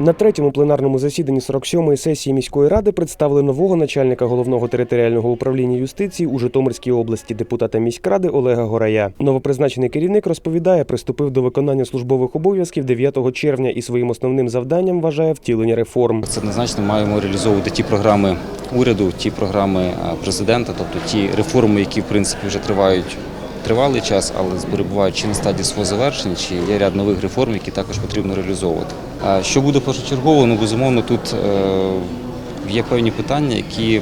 На третьому пленарному засіданні 47-ї сесії міської ради представили нового начальника головного територіального управління юстиції у Житомирській області, депутата міськради Олега Горая. Новопризначений керівник розповідає, приступив до виконання службових обов'язків 9 червня і своїм основним завданням вважає втілення реформ. Це однозначно маємо реалізовувати ті програми уряду, ті програми президента, тобто ті реформи, які в принципі вже тривають тривалий час, але перебувають чи на стадії свого завершення, чи є ряд нових реформ, які також потрібно реалізовувати. А Що буде першочергово? Ну безумовно, тут е, є певні питання, які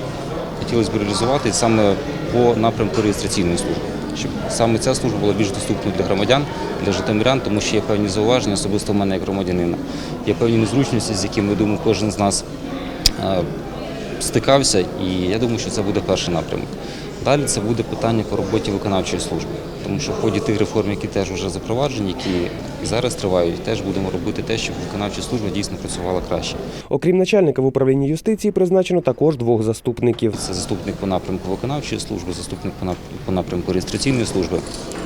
хотілося б реалізувати саме по напрямку реєстраційної служби. Щоб саме ця служба була більш доступною для громадян, для житомирян, тому що є певні зауваження, особисто в мене як громадянина. Є певні незручності, з якими думаю, кожен з нас е, стикався, і я думаю, що це буде перший напрямок. Далі це буде питання по роботі виконавчої служби, тому що в ході тих реформ, які теж вже запроваджені, які і зараз тривають, теж будемо робити те, щоб виконавча служба дійсно працювала краще. Окрім начальника в управлінні юстиції, призначено також двох заступників. Це заступник по напрямку виконавчої служби, заступник по напрямку реєстраційної служби.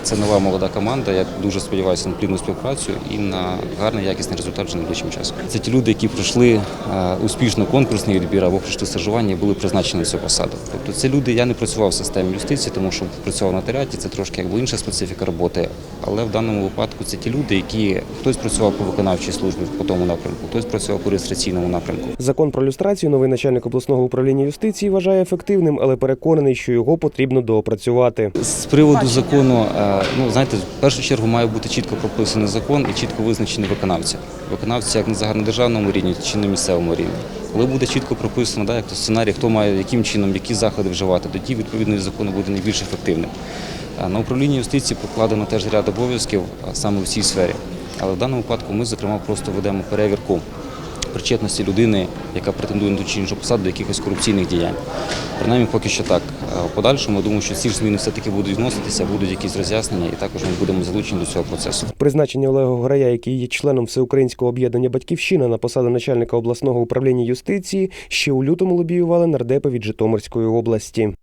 Це нова молода команда. Я дуже сподіваюся на плідну співпрацю і на гарний якісний результат вже найближчим часом. Це ті люди, які пройшли е, успішно конкурсний відбір або пройшли стажування були призначені на цю посаду. Тобто це люди, я не працював в системі юстиції, тому що працював на нотаріаті, це трошки якби інша специфіка роботи. Але в даному випадку це ті люди, які хтось працював по виконавчій службі по тому напрямку, хтось працював по реєстраційному напрямку. Закон про люстрацію новий начальник обласного управління юстиції вважає ефективним, але переконаний, що його потрібно доопрацювати. З приводу закону, е, ну знаєте, в першу чергу має бути чітко прописаний закон і чітко визначені виконавці. Виконавці як на загальнодержавному рівні чи на місцевому рівні. Коли буде чітко прописано, да, як то сценарій, хто має яким чином, які заходи вживати, тоді відповідний закон буде найбільш ефективним. На управлінні юстиції покладено теж ряд обов'язків саме в цій сфері. Але в даному випадку ми, зокрема, просто ведемо перевірку причетності людини, яка претендує на ту чи іншу посаду до якихось корупційних діянь. Принаймні поки що так. Е, В подальшому я думаю, що ці ж зміни все-таки будуть вноситися, будуть якісь роз'яснення, і також ми будемо залучені до цього процесу. Призначення Олега Горая, який є членом всеукраїнського об'єднання Батьківщина на посаду начальника обласного управління юстиції, ще у лютому лобіювали нардепи від Житомирської області.